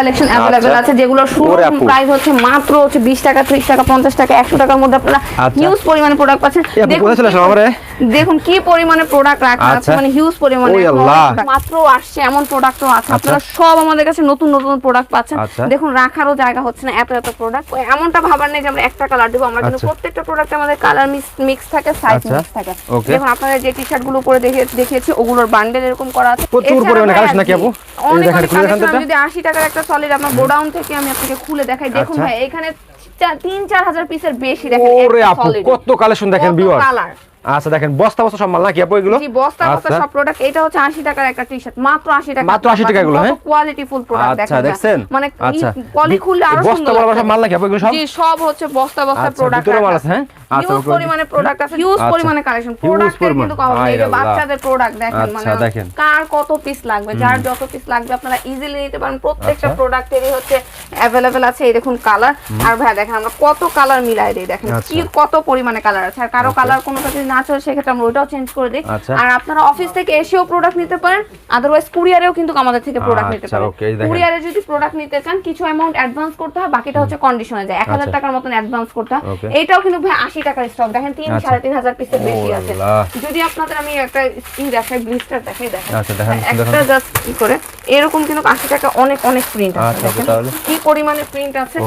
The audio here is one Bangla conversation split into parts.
কালেকশন আচ্ছা। আছে যেগুলো শুরু প্রাইস হচ্ছে মাত্র হচ্ছে 20 টাকা 30 টাকা 50 টাকা 100 টাকার মধ্যে আপনারা আচ্ছা। হিউজ পরিমাণে প্রোডাক্ট পাচ্ছেন? দেখুন কি পরিমাণে প্রোডাক্ট রাখা আছে আচ্ছা। মানে হিউজ পরিমাণে। মাত্র আসছে এমন প্রোডাক্টও আছে আপনারা সব আমাদের কাছে নতুন নতুন প্রোডাক্ট পাচ্ছেন আচ্ছা। দেখুন রাখারও জায়গা হচ্ছে না এত এত প্রোডাক্ট এমনটা ভাবার নেই যে আমরা একটা কালার দেবো আমরা কিন্তু আচ্ছা। প্রত্যেকটা প্রোডাক্টে আমাদের কালার মিক্স থাকে সাইজ আচ্ছা। মিক্স থাকে. দেখুন আপনারা যে টি শার্টগুলো পরে দেখে দেখিয়েছি ওগুলোর বান্ডেল এরকম করা আছে প্রচুর পরিমাণে collection নাকি আপু? এই অনেক। যদি আশি টাকার একটা সলিড আপনার গোডাউন থেকে আমি আপনাকে খুলে দেখাই। দেখুন আচ্ছা। ভাই এখানে তিন চার হাজার পিসের বেশি দেখেন ওরে আপু কত কালেকশন দেখেন ভিউয়ার আচ্ছা দেখেন বস্তা বস্তা সব মাল নাকি আপু এগুলো জি বস্তা বস্তা আচ্ছা। সব প্রোডাক্ট এটা হচ্ছে 80 টাকার একটা টি-শার্ট মাত্র 80 টাকা মাত্র 80 টাকা এগুলো, হ্যাঁ? কোয়ালিটি ফুল প্রোডাক্ট আচ্ছা দেখেন দেখছেন মানে আচ্ছা পলি খুললে আরও সুন্দর লাগবে। সব মাল নাকি আপু এগুলো সব জি সব হচ্ছে বস্তা বস্তা আচ্ছা, প্রোডাক্ট ভিতরে মাল আছে, হ্যাঁ? আচ্ছা, হিউজ। পরিমাণে প্রোডাক্ট আছে হিউজ আচ্ছা। পরিমাণে কালেকশন পরিমাণ। কিন্তু কম নেই এই বাচ্চাদের প্রোডাক্ট দেখেন আচ্ছা, মানে দেখেন। কার কত পিস লাগবে যার যত পিস লাগবে আপনারা ইজিলি নিতে পারেন প্রত্যেকটা আচ্ছা। প্রোডাক্টেরই হচ্ছে অ্যাভেলেবেল আছে এই দেখুন কালার আর ভাই দেখেন আমরা কত কালার মিলাই দেই দেখেন আচ্ছা। কি কত পরিমাণে কালার আছে আর কারও কালার কোনোটা যদি না চলে সেক্ষেত্রে আমরা ওইটাও চেঞ্জ করে দিই। আচ্ছা। আর আপনারা অফিস থেকে এসেও প্রোডাক্ট নিতে পারেন আদারওয়াইজ কুরিয়ারেও কিন্তু আমাদের থেকে প্রোডাক্ট নিতে আচ্ছা, পারেন কুরিয়ারে যদি প্রোডাক্ট নিতে চান কিছু অ্যামাউন্ট অ্যাডভান্স করতে হয় বাকিটা হচ্ছে কন্ডিশনে যায়। এক হাজার আচ্ছা। টাকার মতন অ্যাডভান্স করতে হয়. এইটাও কিন্তু ভাই আশি টাকার স্টক দেখেন তিন আচ্ছা। সাড়ে তিন হাজার পিসের বেশি আছে। যদি আপনাদের আমি একটা ই দেখাই ব্লিস্টার দেখাই দেখেন। আচ্ছা, দেখান, একটা জাস্ট কি করে। এরকম কিন্তু আশি টাকা অনেক অনেক প্রিন্ট আছে আচ্ছা, কি পরিমাণে প্রিন্ট আছে.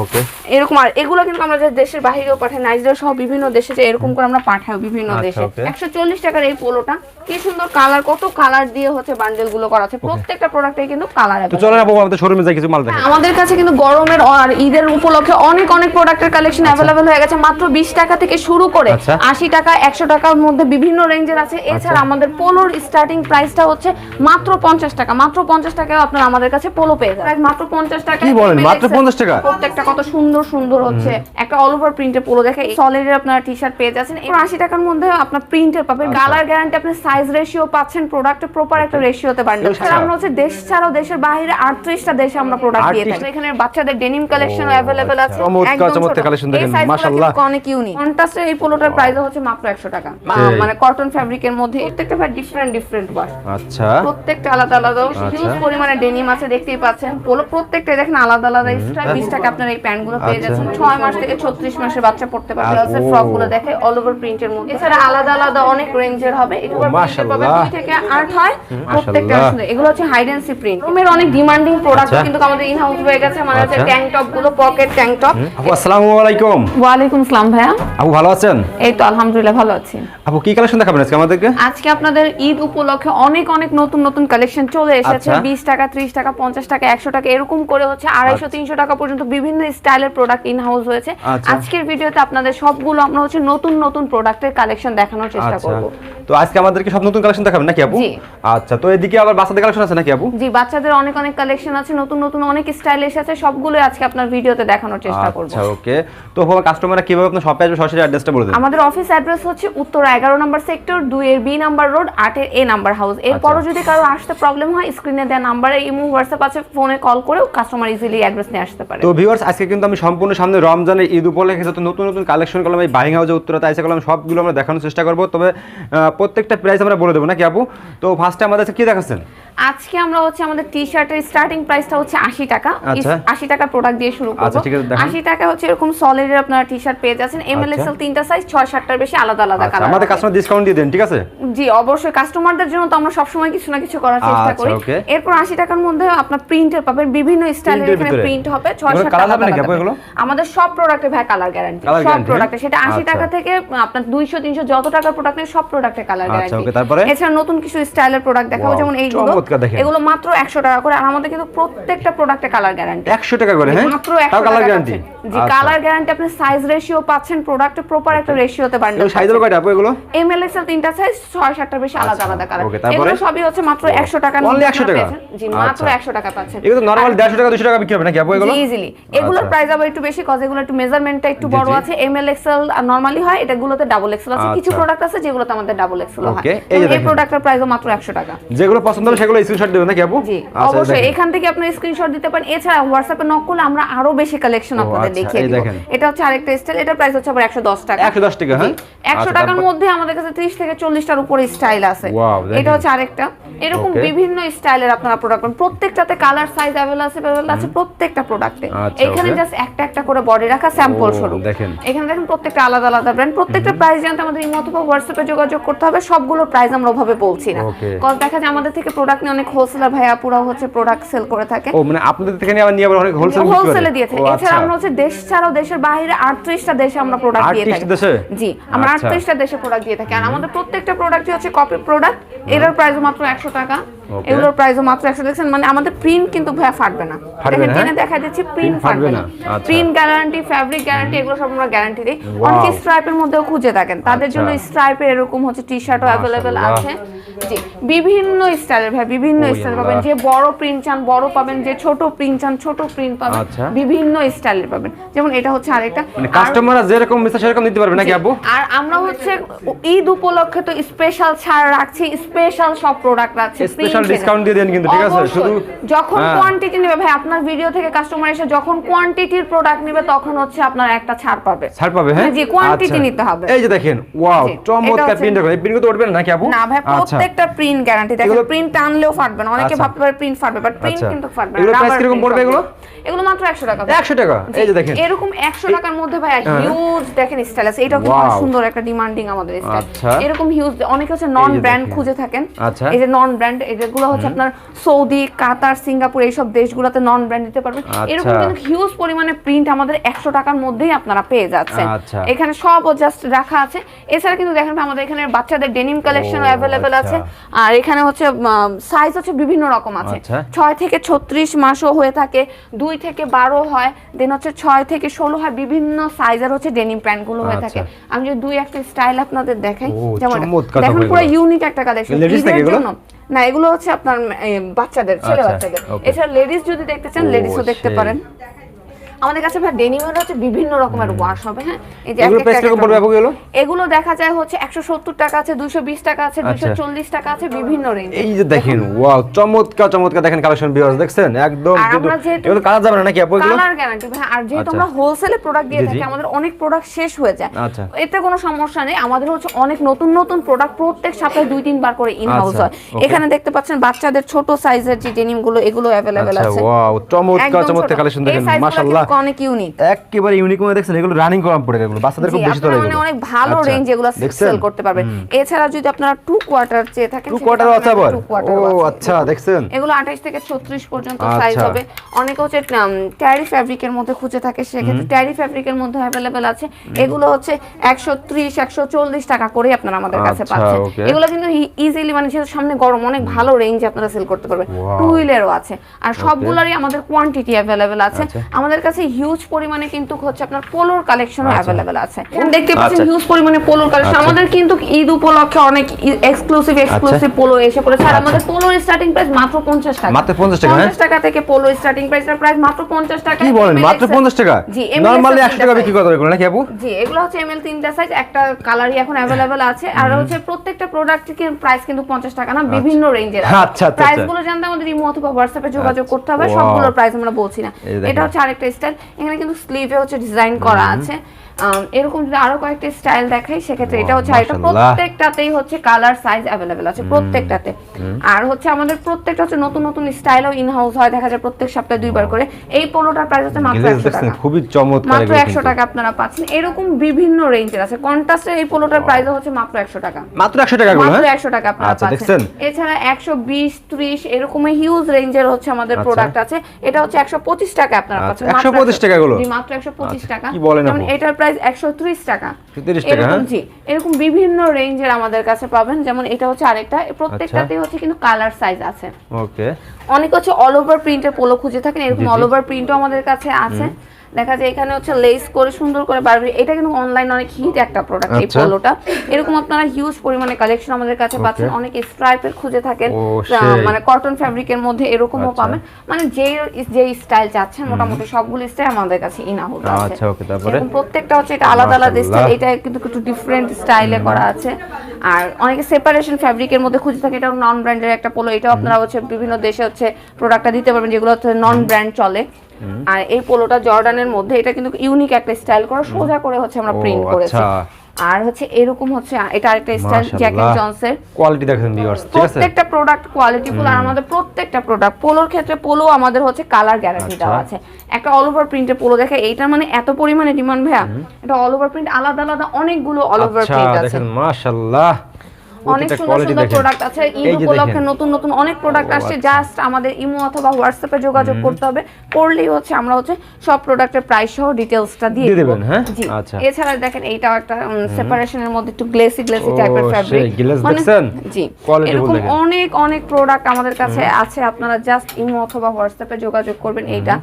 এরকম আর এগুলো কিন্তু আমরা দেশের বাইরেও পাঠাই নাইজেরিয়া সহ বিভিন্ন দেশে যে এরকম করে আমরা পাঠাই বিভিন্ন আচ্ছা, দেশে. একশো চল্লিশ টাকার এই পোলোটা কি সুন্দর কালার কত কালার দিয়ে হচ্ছে বান্ডেলগুলো করা আছে। প্রত্যেকটা প্রোডাক্টে কিন্তু কালার তো চলেন আপু আমাদের শোরুমে যাই কিছু মাল দেখেন আমাদের কাছে কিন্তু গরমের আর ঈদের উপলক্ষে অনেক অনেক প্রোডাক্টের কালেকশন অ্যাভেলেবেল হয়ে গেছে। মাত্র বিশ টাকা থেকে শুরু করে আচ্ছা। আশি টাকা একশো টাকার মধ্যে বিভিন্ন রেঞ্জের আছে। এছাড়া আমাদের পোলোর স্টার্টিং প্রাইসটা হচ্ছে মাত্র পঞ্চাশ টাকা মাত্র পঞ্চাশ টাকায় আপনারা আমাদের কাছে পোলো পেয়ে যাবেন। মাত্র পঞ্চাশ টাকা কি বলেন? মাত্র 50 টাকা? প্রত্যেকটা কত সুন্দর সুন্দর হচ্ছে। একটা অল ওভার প্রিন্টের পোলো দেখে সলিডের আপনারা টি শার্ট পেয়ে যাচ্ছেন। এবার আশি টাকার মধ্যে আপনার প্রিন্টের পাবেন। আচ্ছা। কালার গ্যারান্টি আপনি সাইজ রেশিও পাচ্ছেন প্রোডাক্টের প্রপার একটা রেশিওতে বান্ডেল আচ্ছা। আমরা হচ্ছে দেশ ছাড়াও দেশের বাইরে আটত্রিশটা দেশে আমরা প্রোডাক্ট দিয়ে থাকি। এখানে বাচ্চাদের ডেনিম কালেকশন অ্যাভেলেবেল আছে আচ্ছা। চমৎকার, একদম চমৎকার এই দেখেন, মাশাআল্লাহ। অনেক ইউনিক কন্ট্রাস্টের এই পোলোটার প্রাইস হচ্ছে মাত্র 100 টাকা। মানে কটন ফ্যাব্রিকের মধ্যে প্রত্যেকটা ভাই ডিফারেন্ট ডিফারেন্ট ওয়াশ আচ্ছা। প্রত্যেকটা আলাদা আলাদা। হিউজ পরিমাণে মানে ডেনিম আছে দেখতেই পাচ্ছেন। পোলো প্রত্যেকটা দেখেন আলাদা আলাদা স্টাইল 20 টাকা আপনার এই প্যান্টগুলো পেয়ে আচ্ছা। যাচ্ছেন। 6 মাস থেকে 36 মাসের বাচ্চা পড়তে পারবে। আচ্ছা। আছে ফ্রকগুলো দেখে অল ওভার প্রিন্টের মধ্যে। এছাড়া আলাদা আলাদা অনেক রেঞ্জের হবে। 2 থেকে 8 হয়। প্রত্যেকটা এগুলো হচ্ছে হাই ডেন্সি প্রিন্ট রুমের অনেক ডিমান্ডিং আচ্ছা। প্রোডাক্ট কিন্তু আমাদের ইন হাউস হয়ে গেছে। মানে টপগুলো পকেট টপ আসসালামু আলাইকুম। ওয়া আলাইকুম ভাইয়া। আপু ভালো আছেন? এই তো আলহামদুলিল্লাহ ভালো আছি। আপু কি কালেকশন দেখাবেন আজকে আমাদেরকে? আজকে আপনাদের ঈদ উপলক্ষে অনেক অনেক নতুন নতুন কালেকশন চলে এসেছে। 20 টাকা ত্রিশ টাকা পঞ্চাশ টাকা একশো টাকা এরকম করে হচ্ছে আড়াইশো তিনশো টাকা পর্যন্ত বিভিন্ন স্টাইলের প্রোডাক্ট ইন হাউস হয়েছে। আচ্ছা। আজকের ভিডিওতে আপনাদের সবগুলো আমরা হচ্ছে নতুন নতুন প্রোডাক্টের কালেকশন দেখানোর চেষ্টা আচ্ছা। করব। তো আজকে আমাদেরকে সব নতুন কালেকশন দেখাবেন নাকি আপু? আচ্ছা তো এদিকে আবার বাচ্চাদের কালেকশন আছে নাকি আপু? জি বাচ্চাদের অনেক অনেক কালেকশন আছে নতুন নতুন অনেক স্টাইল এসেছে সবগুলো আজকে আপনার ভিডিওতে দেখানোর চেষ্টা করব। আচ্ছা ওকে। তো কাস্টমাররা কীভাবে আপনার শপে আসবে সরাসরি অ্যাড্রেসটা বলে দেন। আমাদের অফিস অ্যাড্রেস হচ্ছে উত্তর এগারো নম্বর সেক্টর দুই এর বি নাম্বার রোড আটের এ নাম্বার হাউস এরপরও আচ্ছা। যদি কারও আসতে প্রবলেম হয় স্ক্রিনে দেওয়া নাম্বারে ইমো, হোয়াটসঅ্যাপ আছে, ফোনে কল করেও কাস্টমার ইজিলি অ্যাড্রেস নিয়ে আসতে পারে। তো ভিউয়ার্স আজকে কিন্তু আমি সম্পূর্ণ সামনে রমজানের ঈদ উপলক্ষে যত নতুন নতুন কালেকশন করলাম, এই বাইং হাউজে উত্তরাতে আইসা করলাম সবগুলো আমরা দেখানোর চেষ্টা করব। তবে প্রত্যেকটা প্রাইস আমরা বলে দেবো, নাকি আপু? তো ফার্স্টে আমাদের কাছে কি দেখাচ্ছেন? আজকে আমরা হচ্ছে আমাদের টি শার্টের স্টার্টিং প্রাইসটা হচ্ছে আশি টাকা। আচ্ছা। আশি টাকার প্রোডাক্ট দিয়ে শুরু করব। আচ্ছা। আশি টাকা হচ্ছে এরকম সলিডের আপনারা টি শার্ট পেয়ে যাচ্ছেন। এম এল এক্সেল তিনটা সাইজ ছয় সাতটার বেশি আলাদা আলাদা আচ্ছা কালার আমাদের কাস্টমার ডিসকাউন্ট দিয়ে দেন ঠিক আছে? জি অবশ্যই। কাস্টমারদের জন্য তো আমরা সবসময় কিছু না কিছু করার চেষ্টা আচ্ছা, করি। এরপর আশি টাকার মধ্যে আপনার প্রিন্টের পাবেন। বিভিন্ন স্টাইলের এখানে প্রিন্ট হবে। ছয় সাতটা? আমাদের সব প্রোডাক্টে ভাই কালার গ্যারান্টি সব প্রোডাক্টে সেটা আশি আচ্ছা। টাকা থেকে আপনার দুইশো তিনশো যত টাকার প্রোডাক্ট নেই সব প্রোডাক্টে কালার আচ্ছা, গ্যারান্টি তারপরে? এছাড়া নতুন কিছু স্টাইলের প্রোডাক্ট দেখাবো যেমন এইগুলো। চমৎকার দেখেন। এগুলো মাত্র একশো টাকা করে আর আমাদের কিন্তু প্রত্যেকটা প্রোডাক্টে কালার গ্যারান্টি একশো টাকা করে হ্যাঁ? মাত্র তাও 100 কালার গ্যারান্টি জি কালার গ্যারান্টি আপনি সাইজ রেশিও পাচ্ছেন প্রোডাক্টে প্রপার একটা রেশিওতে সাইজ কয়টা আপু এগুলো? এম এল এক্সেল তিনটা সাইজ ছয় সাতটার বেশি আলাদা আলাদা কালার? এগুলো সবই হচ্ছে মাত্র একশো টাকা Only 100 টাকা? জি মাত্র আচ্ছা। একশো টাকা পাচ্ছেন। এগুলো নর্মাল দেড়শো টাকা দুশো টাকা বিক্রি হবে নাকি আপু এগুলো? ইজিলি এগুলোর আচ্ছা। প্রাইস আবার একটু বেশি কজ এগুলো একটু মেজারমেন্টটা একটু বড় আছে। এম এল এক্সেল নরমালি হয় এটাগুলোতে ডাবল এক্সেল আছে। কিছু আচ্ছা। প্রোডাক্ট আছে যেগুলোতে আমাদের ডাবল এক্সেল হয়। এই প্রোডাক্টের প্রাইসও মাত্র একশো টাকা। যেগুলো পছন্দ হবে সেগুলো স্ক্রিনশট দেবেন নাকি আপু? জি আচ্ছা, অবশ্যই। এখান থেকে আপনি স্ক্রিনশট দিতে পারেন। এছাড়া হোয়াটসঅ্যাপে নক করলে আমরা আরও বেশি কালেকশন আপনাদের আচ্ছা, দেখিয়ে দিব। এটা হচ্ছে আরেকটা স্টাইল এটা প্রাইস হচ্ছে আবার 110 টাকা। 110 টাকা, হ্যাঁ? একশো আচ্ছা, টাকার মধ্যে আমাদের কাছে 30 থেকে 40 টার উপরে স্টাইল আছে। এটা হচ্ছে আরেকটা। এরকম বিভিন্ন স্টাইলের আপনারা প্রোডাক্ট পাবেন। প্রত্যেকটাতে কালার সাইজ অ্যাভেলেবল আছে প্রত্যেকটা প্রোডাক্টে এখানে জাস্ট একটা একটা করে বডি রাখা স্যাম্পল স্বরূপ। দেখেন। এখানে দেখেন প্রত্যেকটা আলাদা আলাদা ব্র্যান্ড প্রত্যেকটা প্রাইস জানতে আমাদের ইমো অথবা হোয়াটসঅ্যাপে যোগাযোগ করতে হবে। সবগুলো প্রাইস আমরা ওভাবে বলছি না. দেখা যায় আমাদের থেকে প্রোডাক্ট নিয়ে অনেক হোলসেলার ভাইয়া আপুরাও হচ্ছে প্রোডাক্ট সেল করে থাকে। ও মানে আপনাদের থেকে আবার নিয়ে আবার অনেক হোলসেল হোলসেলে দিয়ে থাকে। এছাড়া আমরা হচ্ছে দেশ ছাড়াও দেশের বাইরে আটত্রিশটা দেশে আমরা প্রোডাক্ট দিয়ে 38 থাকি। দেশে? জি আমরা আচ্ছা। আটত্রিশটা দেশে প্রোডাক্ট দিয়ে থাকি। আর আমাদের প্রত্যেকটা প্রোডাক্টই হচ্ছে কপি প্রোডাক্ট এটার প্রাইস মাত্র একশো টাকা। Okay. এগুলোর প্রাইসও মাত্র একশো দেখছেন মানে আমাদের প্রিন্ট কিন্তু ভাইয়া ফাটবে না। ফাটবে দেখেন না, হ্যাঁ? দেখা দিচ্ছি প্রিন্ট ফাটবে না। প্রিন্ট গ্যারান্টি ফ্যাব্রিক গ্যারান্টি এগুলো সব আমরা গ্যারান্টি দিই। অনেকে স্ট্রাইপের মধ্যেও খুঁজে থাকেন তাদের আচ্ছা। জন্য স্ট্রাইপের এরকম হচ্ছে টি শার্টও অ্যাভেলেবেল আছে। জি বিভিন্ন স্টাইলের ভাই বিভিন্ন স্টাইল পাবেন। যে বড় প্রিন্ট চান বড় পাবেন যে ছোট প্রিন্ট চান ছোট প্রিন্ট পাবেন। আচ্ছা। বিভিন্ন স্টাইলের পাবেন। যেমন এটা হচ্ছে আরেকটা। মানে কাস্টমাররা যেরকম মিস্টার সেরকম নিতে পারবে নাকি আপু আর আমরা হচ্ছে ঈদ উপলক্ষে তো স্পেশাল ছাড় রাখছি স্পেশাল সব প্রোডাক্ট রাখছি Special ডিসকাউন্ট দিয়ে দেন কিন্তু, ঠিক আছে? শুধু- যখন হ্যাঁ। কোয়ান্টিটি নেবে ভাই আপনার ভিডিও থেকে কাস্টমার এসে যখন কোয়ান্টিটির প্রোডাক্ট নেবে তখন হচ্ছে আপনার একটা ছাড় পাবে ছাড় পাবে হ্যাঁ জি কোয়ান্টিটি আচ্ছা। নিতে হবে এই যে দেখেন ওয়াও চমৎকার প্রিন্ট এই প্রিন্ট তো উঠবে না কি আপু না ভাই আচ্ছা প্রত্যেকটা প্রিন্ট গ্যারান্টি দেখেন প্রিন্ট টানলেও ফাটবে না অনেকে আচ্ছা। ভাবতে পারে প্রিন্ট ফাটবে বাট প্রিন্ট। কিন্তু ফাটবে না এগুলো প্রাইস কীরকম পড়বে এগুলো? এগুলো মাত্র 100 টাকা 100 টাকা? এই যে দেখেন। এরকম 100 টাকার মধ্যে ভাই হ্যাঁ। হিউজ দেখেন স্টাইল আছে এটাও কিন্তু সুন্দর একটা ডিমান্ডিং আমাদের স্টাইল আচ্ছা। এরকম হিউজ অনেকে হচ্ছে নন ব্র্যান্ড খুঁজে থাকেন। আচ্ছা। এই যে নন ব্র্যান্ড এগুলো হচ্ছে আপনার সৌদি কাতার সিঙ্গাপুর এইসব দেশগুলোতে নন ব্র্যান্ড দিতে পারবেন। আচ্ছা। এরকম কিন্তু হিউজ পরিমাণে প্রিন্ট আমাদের 100 টাকার মধ্যেই আপনারা পেয়ে যাচ্ছেন। এখানে সব জাস্ট রাখা আছে। এছাড়া কিন্তু দেখেন আমাদের এখানে বাচ্চাদের ডেনিম কালেকশন অ্যাভেলেবেল। আছে। আর এখানে হচ্ছে সাইজ হচ্ছে বিভিন্ন রকম আছে। আচ্ছা। ছয় থেকে ছত্রিশ মাসও হয়ে থাকে। দুই থেকে বারো হয় দেন হচ্ছে ছয় থেকে ষোলো হয় বিভিন্ন সাইজের হচ্ছে ডেনিম প্যান্টগুলো হয়ে থাকে। আচ্ছা। আমি যদি দুই একটা স্টাইল আপনাদের দেখাই যেমন দেখেন পুরো ইউনিক একটা কালেকশন Ladies নাকি না এগুলো হচ্ছে আপনার বাচ্চাদের ছেলে আচ্ছা, বাচ্চাদের। এছাড়া লেডিস যদি দেখতে চান লেডিসও দেখতে পারেন। আমাদের কাছে ভাই ডেনিমের হচ্ছে বিভিন্ন রকমের ওয়াশ হবে হ্যাঁ? এই যে এগুলো দেখা যায় হচ্ছে একশো সত্তর টাকা আছে দুইশো বিশ টাকা আছে দুইশো আচ্ছা। চল্লিশ টাকা আছে বিভিন্ন রেঞ্জ এই যে দেখেন ওয়াও চমৎকার চমৎকার দেখেন কালেকশন ভিউয়ার্স দেখছেন? একদম এগুলো কাজ যাবে না নাকি আপু এগুলো? কালার গ্যারান্টি ভাই আর যেহেতু আচ্ছা। আমরা হোলসেলে প্রোডাক্ট দিয়ে। থাকি আমাদের অনেক প্রোডাক্ট শেষ হয়ে যায়। আচ্ছা। এতে কোনো সমস্যা নেই আমাদের হচ্ছে অনেক নতুন নতুন প্রোডাক্ট প্রত্যেক সপ্তাহে দুই তিনবার করে ইন হাউস হয়। এখানে দেখতে পাচ্ছেন বাচ্চাদের ছোট সাইজের যে ডেনিমগুলো এগুলো অ্যাভেলেবেল আচ্ছা আছে। ওয়াও চমৎকার চমৎকার কালেকশন দেখেন মাশাআল্লাহ। অনেক ইউনিক একেবারে ইউনিক মনে দেখছেন এগুলো রানিং করাম পড়ে এগুলো বাচ্চাদের খুব বেশি চলে মানে এগুলো। অনেক ভালো আচ্ছা, রেঞ্জ এগুলো সেল করতে পারবেন এছাড়া যদি আপনারা টু কোয়ার্টার চেয়ে থাকেন টু কোয়ার্টার আছে আপনারা আবার? ও আচ্ছা দেখছেন? এগুলো আঠাশ থেকে ছত্রিশ পর্যন্ত আচ্ছা। সাইজ হবে। অনেকে হচ্ছে ট্যারি ফ্যাব্রিকের মধ্যে খুঁজে থাকে সেক্ষেত্রে ট্যারি ফ্যাব্রিকের মধ্যে অ্যাভেলেবেল আছে। এগুলো হচ্ছে একশো ত্রিশ একশো চল্লিশ টাকা করে আপনারা আমাদের কাছে আচ্ছা, পাচ্ছেন। এগুলো কিন্তু ইজিলি মানে যেহেতু সামনে গরম অনেক ভালো রেঞ্জ আপনারা সেল করতে পারবেন. টু হুইলেরও আছে। আর সবগুলোরই আমাদের কোয়ান্টিটি অ্যাভেলেবেল আছে। আচ্ছা। আমাদের কাছে হিউজ পরিমাণে কিন্তু হচ্ছে আপনার পোলোর কালেকশনও অ্যাভেলেবেল আছে। দেখতে পাচ্ছেন আচ্ছা। হিউজ পরিমাণে পোলোর কালেকশন আচ্ছা। আমাদের কিন্তু ঈদ উপলক্ষে অনেক এক্সক্লুসিভ এক্সক্লুসিভ পোলো এসে পড়েছে। আর আমাদের পোলোর স্টার্টিং প্রাইস মাত্র পঞ্চাশ টাকা। মাত্র 50 টাকা, হ্যাঁ? 50 টাকা থেকে পোলো স্টার্টিং প্রাইসের প্রাইস মাত্র 50 টাকা। কি বলেন? মাত্র এর- 50 টাকা? জি নরমালি 100 টাকা বিক্রি করতে হবে নাকি আপু? জি এগুলো হচ্ছে এমএল তিনটা সাইজ একটা কালারই এখন অ্যাভেলেবেল আছে। আর হচ্ছে প্রত্যেকটা প্রোডাক্টের প্রাইস কিন্তু 50 টাকা না বিভিন্ন রেঞ্জের আচ্ছা, আচ্ছা, আচ্ছা। প্রাইসগুলো জানতে আমাদের ইমো অথবা হোয়াটসঅ্যাপে যোগাযোগ করতে হবে. সবগুলোর প্রাইস আমরা বলছি না। এটা হচ্ছে আরেকটা স্টাইল এখানে কিন্তু স্লিভে হচ্ছে ডিজাইন করা আছে। এরকম যদি আরও কয়েকটা স্টাইল দেখাই সেক্ষেত্রে এটা হচ্ছে এটা প্রত্যেকটাতেই হচ্ছে কালার সাইজ অ্যাভেলেবেল আছে প্রত্যেকটাতে। আর হচ্ছে আমাদের প্রত্যেকটা হচ্ছে নতুন নতুন স্টাইলও ইন হাউস হয় দেখা যায় প্রত্যেক সপ্তাহে দুইবার করে। এই পোলোটার প্রাইস হচ্ছে মাত্র 100 টাকা। খুবই চমৎকার মাত্র একশো। টাকা আপনারা পাচ্ছেন। এরকম বিভিন্ন রেঞ্জের আছে। কন্ট্রাস্টের এই পোলোটার প্রাইস হচ্ছে মাত্র একশো টাকা। মাত্র 100 টাকা গুলো মাত্র হ্যাঁ? একশো টাকা আপনারা আচ্ছা, পাচ্ছেন। এছাড়া একশো বিশ ত্রিশ এরকম হিউজ রেঞ্জের হচ্ছে আমাদের আচ্ছা। প্রোডাক্ট আছে। এটা হচ্ছে একশো পঁচিশ টাকা আপনারা আচ্ছা, পাচ্ছেন। মাত্র 125 টাকা এগুলো? জি, মাত্র একশো পঁচিশ আচ্ছা, টাকা। কি বলেন এটার প্রাইস একশো ত্রিশ টাকা। এরকম হ্যাঁ? জি এরকম বিভিন্ন রেঞ্জের আমাদের কাছে পাবেন। যেমন এটা হচ্ছে আরেকটা। প্রত্যেকটাতেই হচ্ছে কিন্তু কালার সাইজ আছে। ওকে। অনেক হচ্ছে অল ওভার প্রিন্টের পোলো খুঁজে থাকেন। এরকম। অল ওভার প্রিন্টও আমাদের কাছে আছে। দেখা যায় এখানে হচ্ছে লেস করে সুন্দর করে বারবি এটা কিন্তু অনলাইন অনেক হিট একটা প্রোডাক্ট এই আচ্ছা। পোলোটা এরকম আপনারা হিউজ পরিমাণে কালেকশন আমাদের কাছে পাচ্ছেন। অনেক স্ট্রাইপের খুঁজে থাকেন। মানে কটন ফ্যাব্রিকের মধ্যে এরকমও আচ্ছা। পাবেন। মানে যে যে স্টাইল চাচ্ছেন মোটামুটি সবগুলো স্টাইল আমাদের কাছে ইনাহুল আছে। আচ্ছা, okay, তারপরে? প্রত্যেকটা হচ্ছে এটা আলাদা আলাদা। স্টাইল এটা কিন্তু একটু ডিফারেন্ট স্টাইলে করা আছে। আর অনেকে সেপারেশন ফ্যাব্রিকের মধ্যে খুঁজে থাকে এটা নন ব্র্যান্ডের একটা পোলো এটাও আপনারা হচ্ছে বিভিন্ন দেশে হচ্ছে প্রোডাক্টটা দিতে পারবেন যেগুলো হচ্ছে নন ব্র্যান্ড চলে। আর এই পোলোটা জর্ডানের মধ্যে এটা কিন্তু ইউনিক একটা স্টাইল করা সোজা করে হচ্ছে আমরা প্রিন্ট করেছি। আচ্ছা। আর হচ্ছে এরকম হচ্ছে এটা আরেকটা স্টাইল জ্যাক এন্ড জনসের কোয়ালিটি দেখেন ভিউয়ার্স ঠিক আছে? প্রত্যেকটা প্রোডাক্ট কোয়ালিটিফুল আর আমাদের প্রত্যেকটা প্রোডাক্ট পোলোর ক্ষেত্রে পোলো আমাদের হচ্ছে কালার গ্যারান্টি দেওয়া আছে। একটা অল ওভার প্রিন্টের পোলো দেখে এইটার মানে এত পরিমাণে ডিমান্ড ভাইয়া। এটা অল ওভার প্রিন্ট আলাদা আলাদা অনেকগুলো অল ওভার আচ্ছা প্রিন্ট আছে। দেখেন মাশাআল্লাহ অনেক সুন্দর সুন্দর প্রোডাক্ট আছে ঈদ উপলক্ষে নতুন নতুন অনেক প্রোডাক্ট আসছে আচ্ছা। জাস্ট আমাদের ইমো অথবা হোয়াটসঅ্যাপে যোগাযোগ করতে হবে। করলেই হচ্ছে আমরা হচ্ছে সব প্রোডাক্টের প্রাইস সহ ডিটেইলসটা দিয়ে দেবেন, হ্যাঁ? আচ্ছা। এছাড়া দেখেন এইটাও একটা সেপারেশনের মধ্যে একটু গ্লেসি গ্লেসি টাইপের ফ্যাব্রিক জি। এরকম অনেক অনেক প্রোডাক্ট আমাদের কাছে আছে। আপনারা জাস্ট ইমো অথবা হোয়াটসঅ্যাপে যোগাযোগ করবেন এইটা।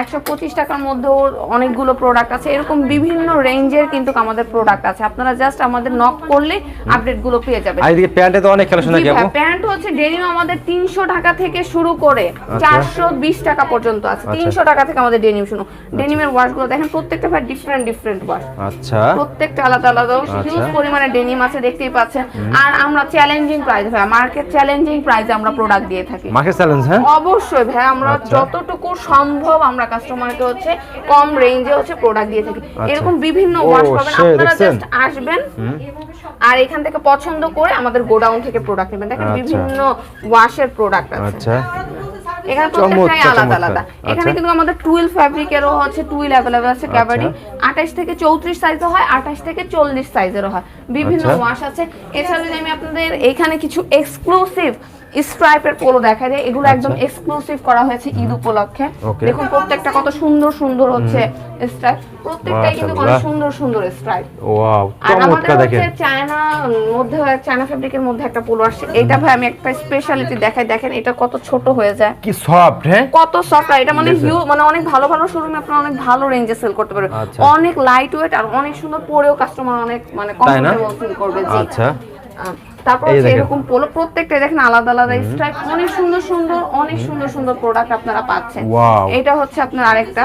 একশো পঁচিশ টাকার মধ্যেও অনেকগুলো প্রোডাক্ট আছে। এরকম বিভিন্ন রেঞ্জের কিন্তু আমাদের প্রোডাক্ট আছে। আপনারা জাস্ট আমাদের নক করলে আপডেটগুলো পেয়ে যাবেন। এদিকে প্যান্টে তো অনেক কালেকশন নাকি আপু? প্যান্ট হচ্ছে ডেনিম আমাদের তিনশো টাকা থেকে শুরু করে আচ্ছা। চারশো বিশ টাকা পর্যন্ত আছে। তিনশো টাকা থেকে আমাদের ডেনিম শুনো ডেনিমের ওয়াশগুলো দেখেন প্রত্যেকটা ভাই ডিফারেন্ট ডিফারেন্ট ওয়াশ আচ্ছা। প্রত্যেকটা আলাদা আলাদা। হিউজ আচ্ছা। পরিমাণে ডেনিম আছে দেখতেই পাচ্ছেন। আর আমরা চ্যালেঞ্জিং প্রাইস ভাই মার্কেট চ্যালেঞ্জিং প্রাইসে আমরা প্রোডাক্ট দিয়ে থাকি। মার্কেট চ্যালেঞ্জ হ্যাঁ? অবশ্যই ভাই আমরা আচ্ছা। যতটুকু সম্ভব আমরা কাস্টমারকে হচ্ছে কম রেঞ্জে হচ্ছে প্রোডাক্ট দিয়ে থাকি। আচ্ছা। এরকম বিভিন্ন ওয়াশ পাবেন। আপনারা জাস্ট আসবেন আর এখান থেকে পছন্দ করে আমাদের গোডাউন থেকে প্রোডাক্ট নেবেন। দেখেন আচ্ছা। বিভিন্ন ওয়াশের প্রোডাক্ট আছে। আচ্ছা। এখানে প্রত্যেকটাই আলাদা আলাদা। এখানে আচ্ছা। কিন্তু আমাদের ফ্যাব্রিকেরও হচ্ছে অ্যাভেলেবেল আছে ক্যাবাডি আঠাশ থেকে চৌত্রিশ সাইজও হয় আঠাশ থেকে চল্লিশ সাইজেরও হয়। বিভিন্ন। ওয়াশ আছে। এছাড়া যদি আমি আপনাদের এখানে কিছু এক্সক্লুসিভ স্ট্রাইপের পোলো দেখা যায় এগুলো একদম এক্সক্লুসিভ করা হয়েছে ঈদ উপলক্ষে। আচ্ছা। দেখুন প্রত্যেকটা কত সুন্দর সুন্দর হচ্ছে স্ট্রাইপ। প্রত্যেকটাই কিন্তু মাশাআল্লাহ। সুন্দর সুন্দর স্ট্রাইপ। ওয়াও আর আমাদের হচ্ছে চায়না মধ্যে চায়না ফেব্রিকের মধ্যে একটা পোলো আসছে। এটা ভাই আমি একটা স্পেশালিটি দেখাই দেখেন এটা কত ছোট হয়ে যায়। কি সফট হ্যাঁ? কত সফট এটা মানে? হিউ মানে অনেক ভালো ভালো শোরুমে আপনারা অনেক ভালো রেঞ্জে সেল করতে পারবেন। আচ্ছা। অনেক লাইট ওয়েট আর অনেক সুন্দর পরেও কাস্টমার অনেক মানে কমফোর্টেবল ফিল করবে। জি। আচ্ছা। তারপর এই হচ্ছে দেখেন। এরকম পোলো প্রত্যেকটা দেখেন আলাদা আলাদা স্ট্রাইপ অনেক সুন্দর সুন্দর অনেক সুন্দর সুন্দর প্রোডাক্ট আপনারা পাচ্ছেন এটা হচ্ছে আপনার আরেকটা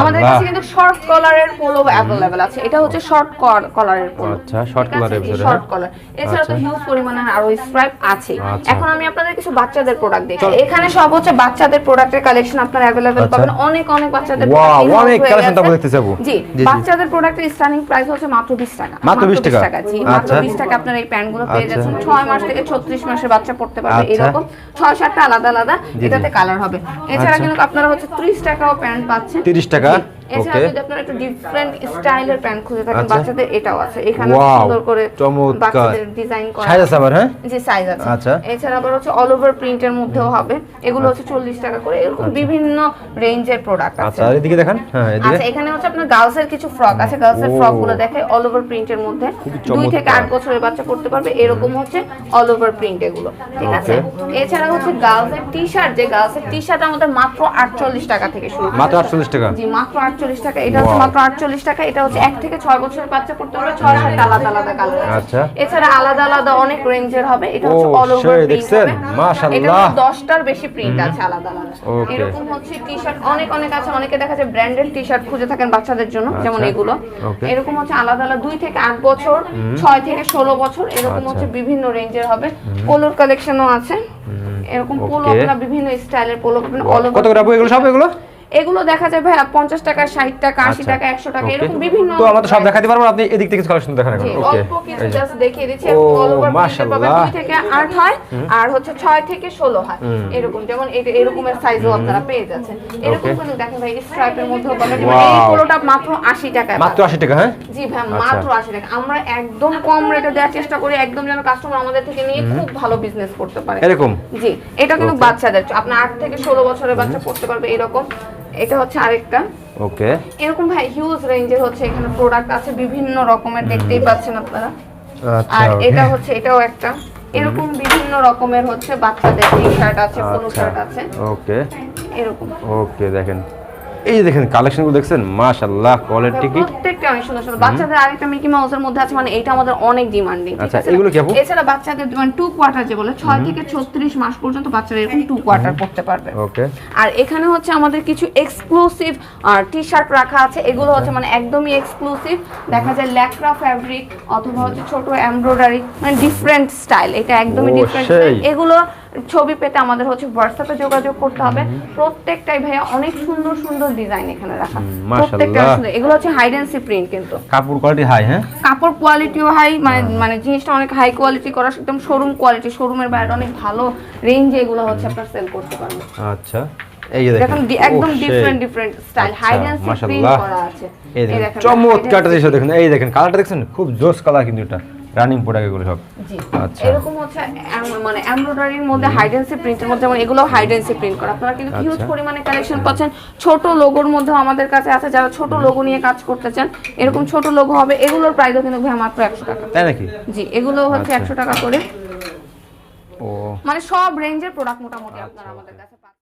আমাদের কাছে কিন্তু শর্ট কলারের পোলো অ্যাভেলেবেল আছে এটা হচ্ছে শর্ট কলারের পোলো আচ্ছা, short collar ভিতরে, শর্ট? কলার এছাড়া তো। হিউজ পরিমাণে আরও স্ট্রাইপ আছে। এখন আমি আপনাদের কিছু বাচ্চাদের প্রোডাক্ট দেখি এখানে সব হচ্ছে বাচ্চাদের প্রোডাক্টের কালেকশন আপনারা অ্যাভেলেবেল। পাবেন অনেক অনেক বাচ্চাদের Wow, product in-house অনেক তো দেখতে যাব। জি। বাচ্চাদের প্রোডাক্টের স্টার্টিং প্রাইস হচ্ছে মাত্র 20 টাকা মাত্র 20 টাকা? জি মাত্র আচ্ছা। 20 টাকা আপনারা এই প্যান্টগুলো পেয়ে আচ্ছা। যাচ্ছেন 6 মাস থেকে 36 মাসের বাচ্চা পড়তে পারবে আচ্ছা। এরকম 6 7টা আলাদা আলাদা এটাতে কালার হবে এছাড়া আচ্ছা। কিন্তু আপনারা হচ্ছে 30 টাকাও প্যান্ট পাচ্ছেন 30 টাকা? জি। এছাড়া যদি আপনারা একটু ডিফারেন্ট স্টাইলের প্যান্ট খুঁজে থাকেন আচ্ছা। বাচ্চাদের এটাও আছে। এখানে সুন্দর করে বাচ্চাদের ডিজাইন করা সাইজ আছে আবার হ্যাঁ? জি সাইজ আছে। আচ্ছা। এছাড়া আবার হচ্ছে অল ওভার প্রিন্টের মধ্যেও হবে। এগুলো হচ্ছে 40 টাকা করে। এরকম বিভিন্ন রেঞ্জের প্রোডাক্ট আছে। আচ্ছা এদিকে দেখেন। হ্যাঁ এদিকে। আচ্ছা এখানে হচ্ছে আপনার গার্লসের কিছু ফ্রক আছে। ও। ফ্রকগুলো দেখে অল ওভার প্রিন্টের মধ্যে। দুই থেকে আট বছরের বাচ্চা পড়তে পারবে। এরকম হচ্ছে অল ওভার প্রিন্ট এগুলো। ঠিক আছে? এছাড়া হচ্ছে গার্লসের টি শার্ট যে গার্লসের টি শার্ট আমাদের মাত্র আটচল্লিশ টাকা থেকে শুরু মাত্র 48 টাকা? জি মাত্র আটচল্লিশ টাকা এটা হচ্ছে মাত্র আটচল্লিশ টাকা এটা হচ্ছে এক থেকে ছয় বছরের বাচ্চা পড়তে পারবে ছয় সাতটা আলাদা আলাদা কালার আচ্ছা। এছাড়া আলাদা আলাদা অনেক রেঞ্জের হবে এটা হচ্ছে অল ওভার প্রিন্ট দেখছেন? মাশাআল্লাহ। এটা হচ্ছে দশটার বেশি প্রিন্ট আছে আলাদা আলাদা। এরকম হচ্ছে টি শার্ট অনেক অনেক আছে অনেকে দেখা যায় ব্র্যান্ডেড টি শার্ট খুঁজে থাকেন বাচ্চাদের জন্য যেমন আচ্ছা। এগুলো এরকম হচ্ছে আলাদা আলাদা দুই থেকে আট বছর ছয় থেকে ষোলো বছর এরকম আচ্ছা। হচ্ছে বিভিন্ন রেঞ্জের হবে। পোলোর কালেকশনও আছে। এরকম পোলো আপনারা বিভিন্ন স্টাইলের পোলো পাবেন অল কত করে এগুলো সব এগুলো? এগুলো দেখা যায় ভাইয়া পঞ্চাশ টাকা ষাট টাকা আশি আচ্ছা। টাকা একশো টাকা এরকম বিভিন্ন তো আমরা তো সব দেখাতে পারব আপনি এদিক থেকে কালেকশন দেখান এখন। ওকে অল্প কিছু জাস্ট দেখিয়ে দিচ্ছি ও, অল ওভার মাশাআল্লাহ। থেকে আট হয় আর হচ্ছে ছয় থেকে ষোলো হয়। এরকম যেমন এটা এরকমের সাইজও আপনারা পেয়ে যাচ্ছেন। এরকম. কিন্তু দেখেন ভাই স্ট্রাইপের মধ্যেও পাবেন। এই. পোলোটা মাত্র আশি টাকায় মাত্র 80 টাকা হ্যাঁ? জি ভাই আচ্ছা। মাত্র আশি টাকা। আমরা একদম কম রেটে দেওয়ার চেষ্টা করি একদম যেন কাস্টমার আমাদের থেকে নিয়ে খুব ভালো বিজনেস করতে পারে। এরকম? জি এটা কিন্তু. বাচ্চাদের। আপনার আট থেকে ষোলো বছরের বাচ্চা পড়তে পারবে এরকম। এটা হচ্ছে আরেকটা। ওকে। এরকম ভাই হিউজ রেঞ্জের হচ্ছে এখানে প্রোডাক্ট আছে বিভিন্ন রকমের দেখতেই পাচ্ছেন আপনারা। আচ্ছা আর এটা হচ্ছে এটাও একটা। এরকম বিভিন্ন রকমের হচ্ছে বাচ্চাদের টি শার্ট আছে পোলো আচ্ছা শার্ট আছে। ওকে। এরকম। ওকে দেখেন। এই যে দেখেন কালেকশনগুলো দেখছেন? মাশাআল্লাহ কোয়ালিটি কি? প্রত্যেকটা অনেক সুন্দর সুন্দর বাচ্চাদের আরেকটা মিকি মাউসের মধ্যে আছে মানে এটা আমাদের অনেক ডিমান্ডিং আচ্ছা, এগুলো কি আপু? এছাড়া বাচ্চাদের মানে টু কোয়ার্টার যে বলে ছয় থেকে ছত্রিশ মাস পর্যন্ত বাচ্চারা এরকম টু কোয়ার্টার পড়তে পারবে। ওকে। আর এখানে হচ্ছে আমাদের কিছু এক্সক্লুসিভ আর টি শার্ট রাখা আছে এগুলো হচ্ছে মানে একদমই এক্সক্লুসিভ দেখা যায় ল্যাকরা ফ্যাব্রিক অথবা হচ্ছে ছোট এমব্রয়ডারি মানে ডিফারেন্ট স্টাইল এটা একদমই ডিফারেন্ট। এগুলো ছবি পেতে আমাদের হচ্ছে হোয়াটসঅ্যাপে যোগাযোগ করতে হবে। প্রত্যেকটাই ভাইয়া অনেক সুন্দর সুন্দর ডিজাইন এখানে রাখা। প্রত্যেকটা সুন্দর। এগুলো হচ্ছে হাইড অ্যান্ড সি প্রিন্ট কিন্তু। কাপড় কোয়ালিটি হাই হ্যাঁ? কাপড় কোয়ালিটিও হাই মানে মানে জিনিসটা অনেক হাই কোয়ালিটি করা একদম শোরুম কোয়ালিটি শোরুমের বাইরে অনেক ভালো রেঞ্জে এগুলো হচ্ছে আপনার সেল করতে পারবেন। আচ্ছা এই যে দেখেন। একদম different different style hide and print করা আছে। এই দেখেন জিনিস দেখেন। এই দেখেন কালারটা দেখছেন? খুব জোস কালার কিন্তু এটা। রানিং প্রোডাক্ট এগুলো সব? জি। আচ্ছা। এরকম হচ্ছে মানে এমব্রয়ডারির মধ্যে হাইড অ্যান্ড সি প্রিন্টের মধ্যে যেমন এগুলো হাইড অ্যান্ড সি প্রিন্ট করা। আপনারা কিন্তু হিউজ আচ্ছা। পরিমাণে কালেকশন পাচ্ছেন ছোট লোগোর মধ্যে আমাদের কাছে আছে যারা ছোট লোগো নিয়ে কাজ করতে চান এরকম ছোট লোগো হবে এগুলোর প্রাইসও কিন্তু ভাই মাত্র একশো টাকা। তাই নাকি? জি এগুলো হচ্ছে আচ্ছা। একশো টাকা করে। ও। মানে সব রেঞ্জের প্রোডাক্ট মোটামুটি আপনারা আমাদের কাছে।